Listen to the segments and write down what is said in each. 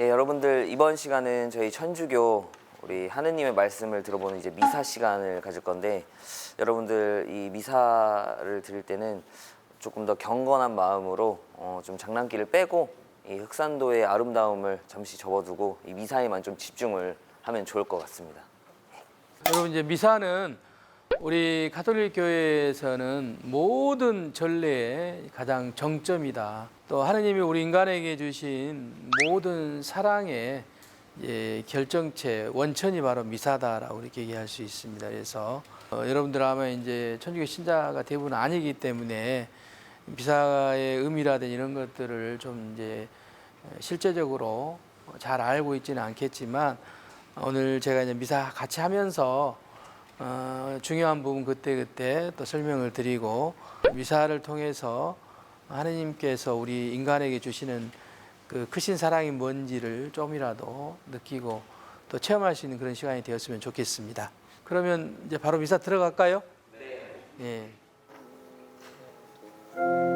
예, 여러분들 이번 시간은 저희 천주교 우리 하느님의 말씀을 들어보는 이제 미사 시간을 가질 건데 여러분들 이 미사를 드릴 때는 조금 더 경건한 마음으로 어, 좀 장난기를 빼고 이 흑산도의 아름다움을 잠시 접어두고 이 미사에만 좀 집중을 하면 좋을 것 같습니다. 여러분 이제 미사는 우리 가톨릭 교회에서는 모든 전례의 가장 정점이다. 또 하느님이 우리 인간에게 주신 모든 사랑의 예, 결정체 원천이 바로 미사다라고 이렇게 얘기할 수 있습니다. 그래서 어, 여러분들 아마 이제 천주교 신자가 대부분 아니기 때문에 미사의 의미라든지 이런 것들을 좀 이제 실제적으로 잘 알고 있지는 않겠지만 오늘 제가 이제 미사 같이 하면서 어, 중요한 부분 그때 그때 또 설명을 드리고 미사를 통해서 하느님께서 우리 인간에게 주시는 그 크신 사랑이 뭔지를 좀이라도 느끼고 또 체험할 수 있는 그런 시간이 되었으면 좋겠습니다. 그러면 이제 바로 미사 들어갈까요? 네. 예.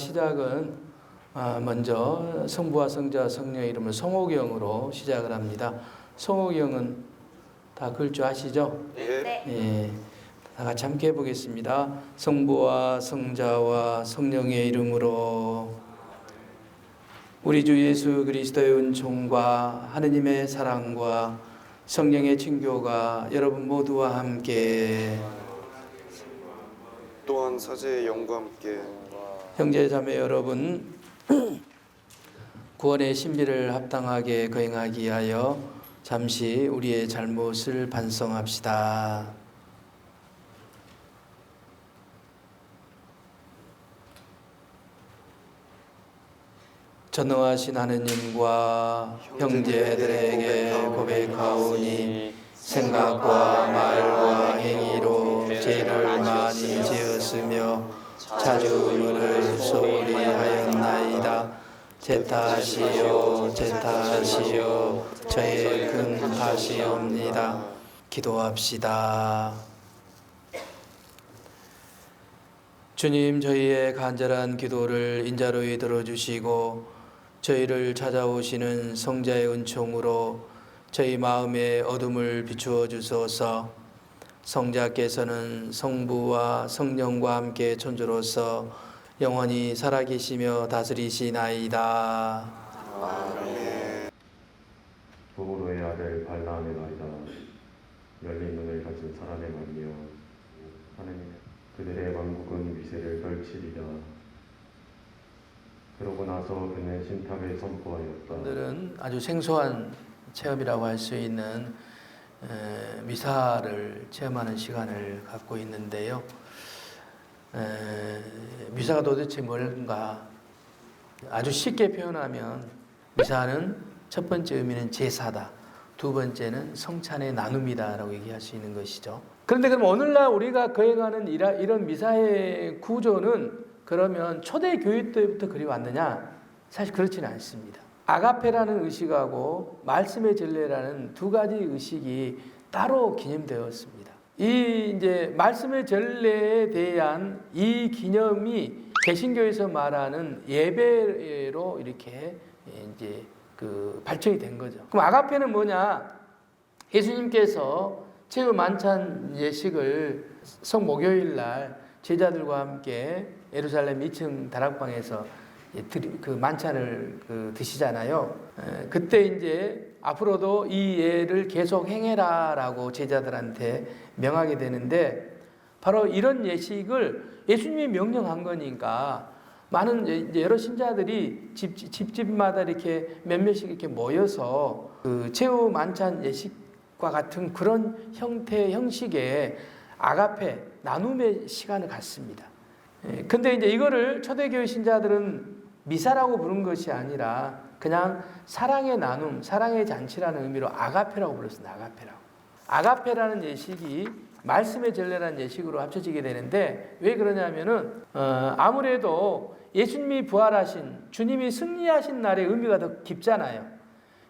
시작은 아, 먼저 성부와 성자 성령의 이름을 성호경으로 시작을 합니다. 성호경은 다 그럴 줄 아시죠? 네. 예. 다 같이 함께 해보겠습니다. 성부와 성자와 성령의 이름으로 우리 주 예수 그리스도의 은총과 하느님의 사랑과 성령의 친교가 여러분 모두와 함께 또한 사제의 영과 함께 형제 자매 여러분 구원의 신비를 합당하게 거행하기 위하여 잠시 우리의 잘못을 반성합시다. 전능하신 하느님과 형제들에게 고백하오니 생각과 말과 행위로 죄를 많이 지었으며 자주 의를 소홀히 하였나이다. 제 탓이요 제 탓이요 저의 큰 탓이옵니다. 기도합시다. 주님 저희의 간절한 기도를 인자로이 들어주시고 저희를 찾아오시는 성자의 은총으로 저희 마음의 어둠을 비추어 주소서 성자께서는 성부와 성령과 함께 천주로서 영원히 살아계시며 다스리시나이다. 부모로의 아들 발라함의 말이다. 열린 눈을 가진 사람의 말이여. 하느님, 그들의 왕국은 위세를 떨치리라. 그러고 나서 그는 신탁을 선포하였다. 오늘은 아주 생소한 체험이라고 할 수 있는 에, 미사를 체험하는 시간을 갖고 있는데요. 에, 미사가 도대체 뭔가 아주 쉽게 표현하면 미사는 첫 번째 의미는 제사다. 두 번째는 성찬의 나눔이다라고 얘기할 수 있는 것이죠. 그런데 그럼 오늘날 우리가 거행하는 이런 미사의 구조는 그러면 초대 교회 때부터 그리 왔느냐? 사실 그렇지는 않습니다. 아가페라는 의식하고 말씀의 전례라는 두 가지 의식이 따로 기념되었습니다. 이 이제 말씀의 전례에 대한 이 기념이 개신교에서 말하는 예배로 이렇게 이제 그 발전이 된 거죠. 그럼 아가페는 뭐냐? 예수님께서 최후 만찬 예식을 성 목요일 날 제자들과 함께 예루살렘 2층 다락방에서 그 만찬을 그 드시잖아요. 에, 그때 이제 앞으로도 이 예를 계속 행해라라고 제자들한테 명하게 되는데 바로 이런 예식을 예수님이 명령한 거니까 많은 여러 신자들이 집, 집집마다 이렇게 몇몇씩 이렇게 모여서 그 최후 만찬 예식과 같은 그런 형태 형식의 아가페 나눔의 시간을 갖습니다. 예, 근데 이제 이거를 초대교회 신자들은 미사라고 부른 것이 아니라 그냥 사랑의 나눔, 사랑의 잔치라는 의미로 아가페라고 불렀습니다. 아가페라고. 아가페라는 예식이 말씀의 전례라는 예식으로 합쳐지게 되는데 왜 그러냐면은 어, 아무래도 예수님이 부활하신 주님이 승리하신 날의 의미가 더 깊잖아요.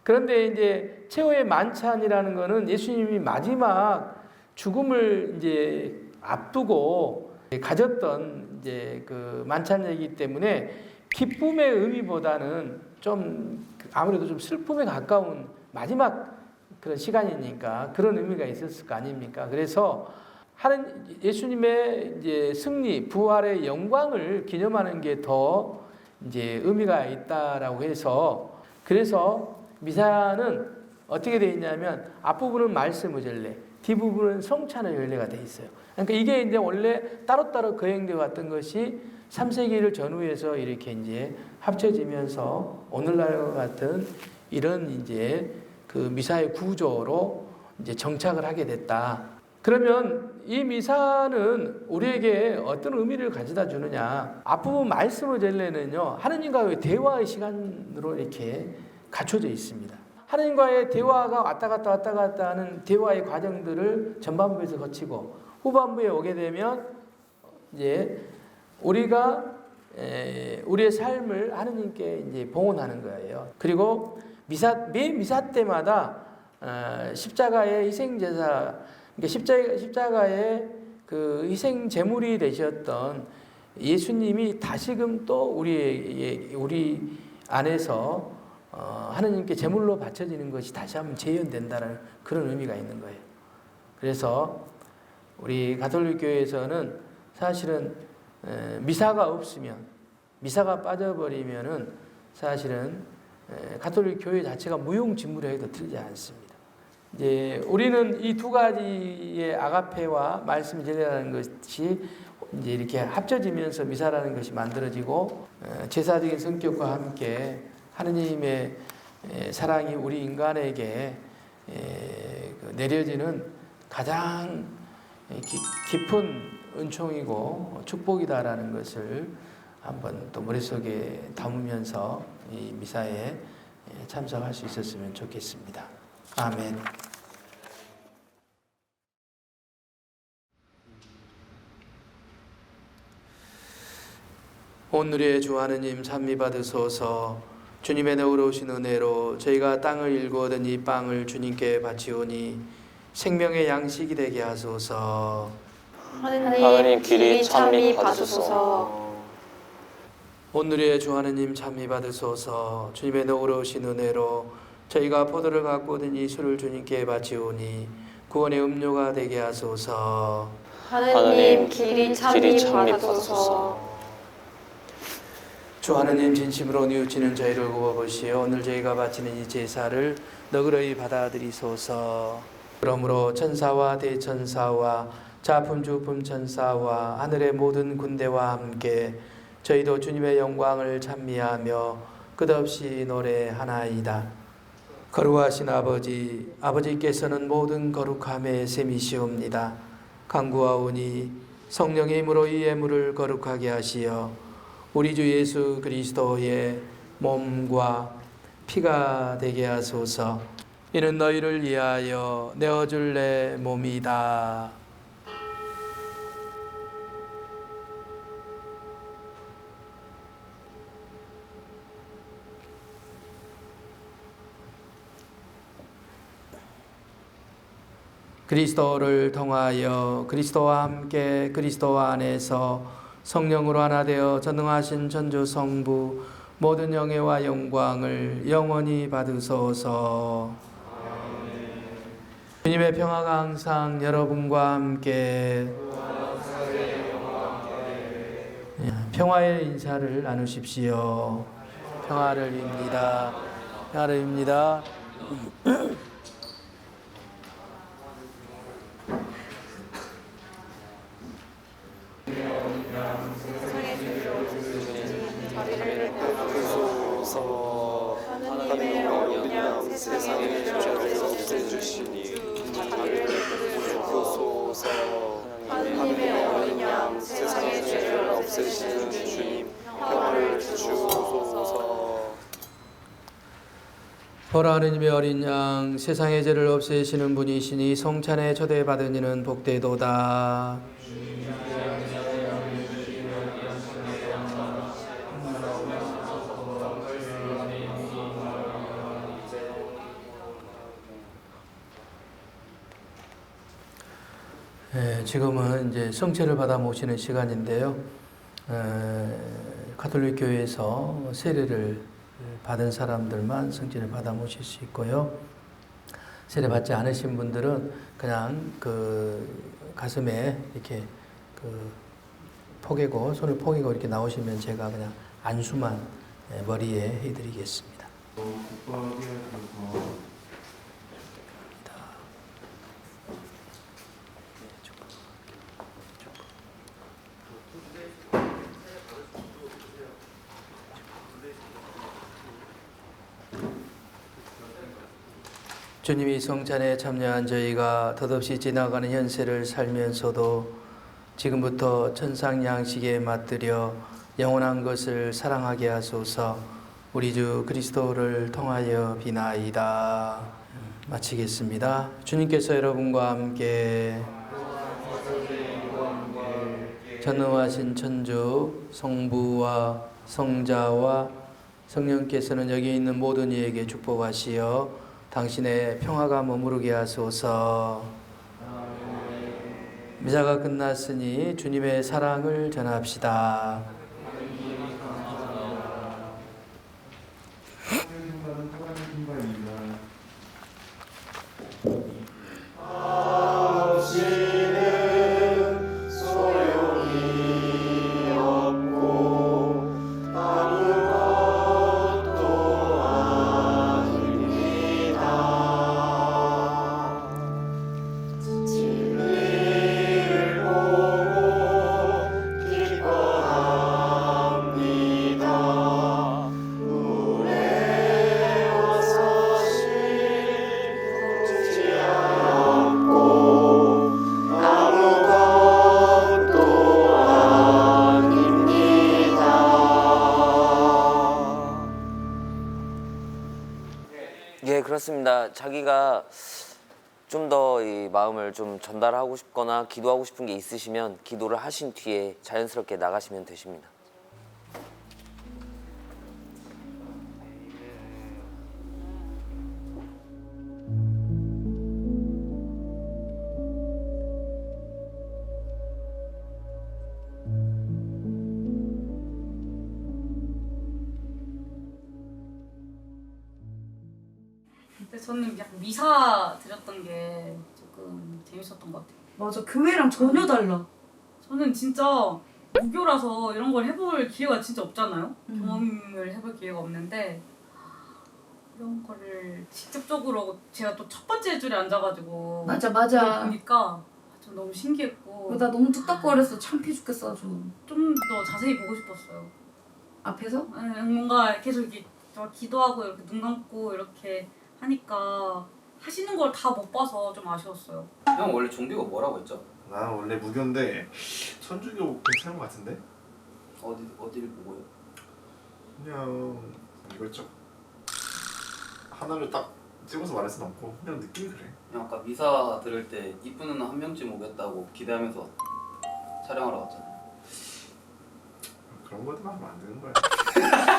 그런데 이제 최후의 만찬이라는 거는 예수님이 마지막 죽음을 이제 앞두고 가졌던 이제 그 만찬이기 때문에 기쁨의 의미보다는 좀 아무래도 좀 슬픔에 가까운 마지막 그런 시간이니까 그런 의미가 있었을 거 아닙니까? 그래서 하는 예수님의 이제 승리, 부활의 영광을 기념하는 게 더 이제 의미가 있다라고 해서 그래서 미사는 어떻게 되어 있냐면 앞부분은 말씀의 전례, 뒷부분은 성찬의 전례가 되어 있어요. 그러니까 이게 이제 원래 따로따로 거행되어 왔던 것이 3세기를 전후해서 이렇게 이제 합쳐지면서 오늘날과 같은 이런 이제 그 미사의 구조로 이제 정착을 하게 됐다. 그러면 이 미사는 우리에게 어떤 의미를 가져다 주느냐? 앞부분 말씀의 전례는요, 하느님과의 대화의 시간으로 이렇게 갖춰져 있습니다. 하느님과의 대화가 왔다 갔다 왔다 갔다 하는 대화의 과정들을 전반부에서 거치고 후반부에 오게 되면 이제 우리가 에, 우리의 삶을 하느님께 이제 봉헌하는 거예요. 그리고 미사 매 미사 때마다 어, 십자가의 희생 제사, 그러니까 십자 십자가의 그 희생 제물이 되셨던 예수님이 다시금 또 우리 우리 안에서 어, 하느님께 제물로 바쳐지는 것이 다시 한번 재현된다는 그런 의미가 있는 거예요. 그래서 우리 가톨릭 교회에서는 사실은 에, 미사가 없으면 미사가 빠져버리면은 사실은 에, 가톨릭 교회 자체가 무용지물에도 틀리지 않습니다. 이제 우리는 이 두 가지의 아가페와 말씀이 전례라는 것이 이제 이렇게 합쳐지면서 미사라는 것이 만들어지고 에, 제사적인 성격과 함께 하느님의 에, 사랑이 우리 인간에게 에, 그 내려지는 가장 기- 깊은 은총이고 축복이다라는 것을 한번 또 머릿속에 담으면서 이 미사에 참석할 수 있었으면 좋겠습니다. 아멘. 오늘의 주 하느님 찬미 받으소서 주님의 너그러우신 은혜로 저희가 땅을 일고 얻은 이 빵을 주님께 바치오니 생명의 양식이 되게 하소서 하느님 길이 참미 받으소서. 오늘의 주 하느님 찬미 받으소서. 주님의 너그러우신 은혜로 저희가 포도를 갖고 얻은 이 술을 주님께 바치오니 구원의 음료가 되게 하소서. 하느님 길이 참미 받으소서. 주 하느님 진심으로 뉘우치는 저희를 구워보시어 오늘 저희가 바치는 이 제사를 너그러이 받아들이소서. 그러므로 천사와 대천사와 자품 주 품 천사와 하늘의 모든 군대와 함께 저희도 주님의 영광을 찬미하며 끝없이 노래하나이다 거룩하신 아버지 아버지께서는 모든 거룩함의 셈이시옵니다 강구하오니 성령의 힘으로 이 예물을 거룩하게 하시어 우리 주 예수 그리스도의 몸과 피가 되게 하소서. 이는 너희를 위하여 내어줄 내 몸이다. 그리스도를 통하여 그리스도와 함께 그리스도 안에서 성령으로 하나 되어 전능하신 전주 성부 모든 영예와 영광을 영원히 받으소서. 주님의 평화가 항상 여러분과 함께 예, 평화의 인사를 나누십시오. 평화를 빕니다. 평화를 빕니다. 베푸소서 하나님의 어린 양 세상의 죄를 없애주시니 자비를 베푸소서 하나님의 어린 양 세상의 죄를 없애시는 주님 평화를 주소서 보라 하느님의 어린 양 세상의 죄를 없애시는 분이시니 성찬에 초대받은 이는 복되도다. 예, 지금은 이제 성체를 받아 모시는 시간인데요. 에, 가톨릭 교회에서 세례를 받은 사람들만 성체를 받아 모실 수 있고요. 세례 받지 않으신 분들은 그냥 그 가슴에 이렇게 그 포개고 손을 포개고 이렇게 나오시면 제가 그냥 안수만 예, 머리에 해드리겠습니다. 국밥에 해서 주님이 성찬에 참여한 저희가 덧없이 지나가는 현세를 살면서도 지금부터 천상 양식에 맞들여 영원한 것을 사랑하게 하소서 우리 주 그리스도를 통하여 비나이다. 마치겠습니다. 주님께서 여러분과 함께 전능하신 천주 성부와 성자와 성령께서는 여기 있는 모든 이에게 축복하시어 당신의 평화가 머무르게 하소서. 미사가 끝났으니 주님의 사랑을 전합시다. 그렇습니다. 자기가 좀 더 이 마음을 좀 전달하고 싶거나 기도하고 싶은 게 있으시면 기도를 하신 뒤에 자연스럽게 나가시면 되십니다. 저는 약간 미사 드렸던 게 조금 재밌었던 것 같아요. 맞아 교회랑 전혀 달라. 저는 진짜 무교라서 이런 걸 해볼 기회가 진짜 없잖아요. 음. 경험을 해볼 기회가 없는데 이런 거를 직접적으로 제가 또 첫 번째 줄에 앉아가지고 맞아 맞아. 보니까 좀 너무 신기했고 나 너무 뚝딱거렸어. 창피해 죽겠어 아주. 좀 더 자세히 보고 싶었어요. 앞에서? 네, 뭔가 계속 이렇게 저 기도하고 이렇게 눈 감고 이렇게 하니까 하시는 걸 다 못 봐서 좀 아쉬웠어요. 형 원래 종교가 뭐라고 했죠? 나 원래 무교인데 천주교 괜찮은 것 같은데? 어디 어디를 보고요? 그냥 이거죠 하나를 딱 찍어서 말할 순 없고 그냥 느낌이 그래 형 아까 미사 들을 때 이쁜 누나 한 명쯤 오겠다고 기대하면서 촬영하러 왔잖아요. 그런 것들만 하면 안 되는 거야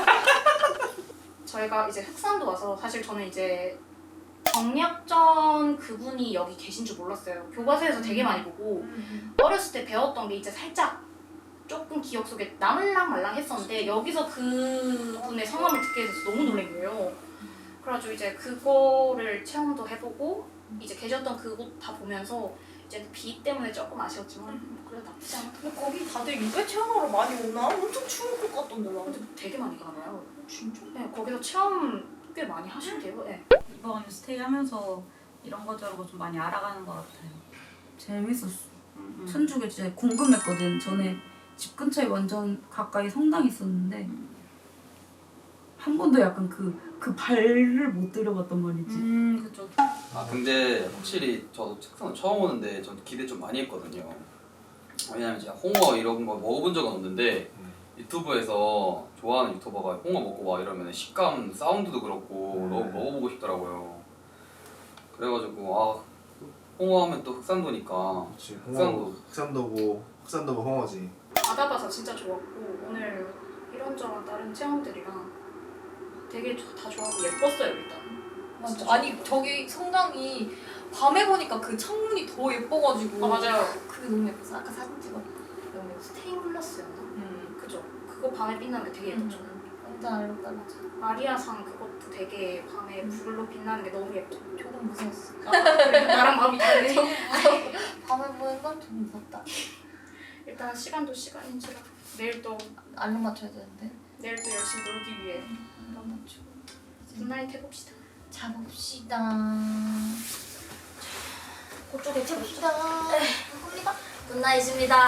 저희가 이제 흑산도 와서 사실 저는 이제 정약전 그분이 여기 계신 줄 몰랐어요. 교과서에서 되게 많이 보고 어렸을 때 배웠던 게 이제 살짝 조금 기억 속에 남을랑 말랑 했었는데 여기서 그분의 성함을 듣게 돼서 너무 놀란 거예요. 그래가지고 이제 그거를 체험도 해보고 이제 계셨던 그곳 다 보면서 이제 비 때문에 조금 아쉬웠지만 그래도 나쁘지 것 같아요. 거기 다들 유배 체험하러 많이 오나? 엄청 추울 것 같던데 나. 근데 되게 많이 가봐요. 진짜? 네, 거기서 체험 꽤 많이 하신대요. 네. 이번 스테이 하면서 이런 거 저런 거 좀 많이 알아가는 것 같아요. 재밌었어. 음. 천주교 진짜 궁금했거든. 전에 집 근처에 완전 가까이 성당 있었는데 한 번도 약간 그, 그 발을 못 들여봤단 말이지. 음 그쵸. 아 근데 확실히 저도 책상 처음 오는데 전 기대 좀 많이 했거든요. 왜냐면 제가 홍어 이런 거 먹어본 적은 없는데 유튜브에서 좋아하는 유튜버가 홍어 먹고 와 이러면 식감 사운드도 그렇고 너무 먹어보고 싶더라고요. 그래가지고 아 홍어 하면 또 흑산도니까 그렇지. 흑산도. 홍어, 흑산도고 흑산도고 홍어지. 받아봐서 진짜 좋았고 오늘 이런저런 다른 체험들이랑 되게 조- 다 좋아하고 예뻤어요 일단. 맞아. 아니 저기 성당이 밤에 보니까 그 창문이 더 예뻐가지고 아 맞아요. 그게 너무 예뻤어. 아까 사진 찍었다. 너무 예뻤어. 스테인글라스였나? 음. 그죠. 그거 밤에 빛나는 게 되게 예뻤죠. 완전 아름다 맞아. 마리아상 그것도 되게 밤에 불로 빛나는 게 너무 예뻐. 조금 무서웠어. 나랑 마음이 다르네. 밤에 보는 건 좀 무섭다. 일단 시간도 시간인지라 내일 또 알람 맞춰야 되는데. 내일 또 열심히 놀기 위해 알람 맞추고. 굿나잇 해봅시다. 자봅시다. 그쪽에 자봅시다. 굿나잇입니다.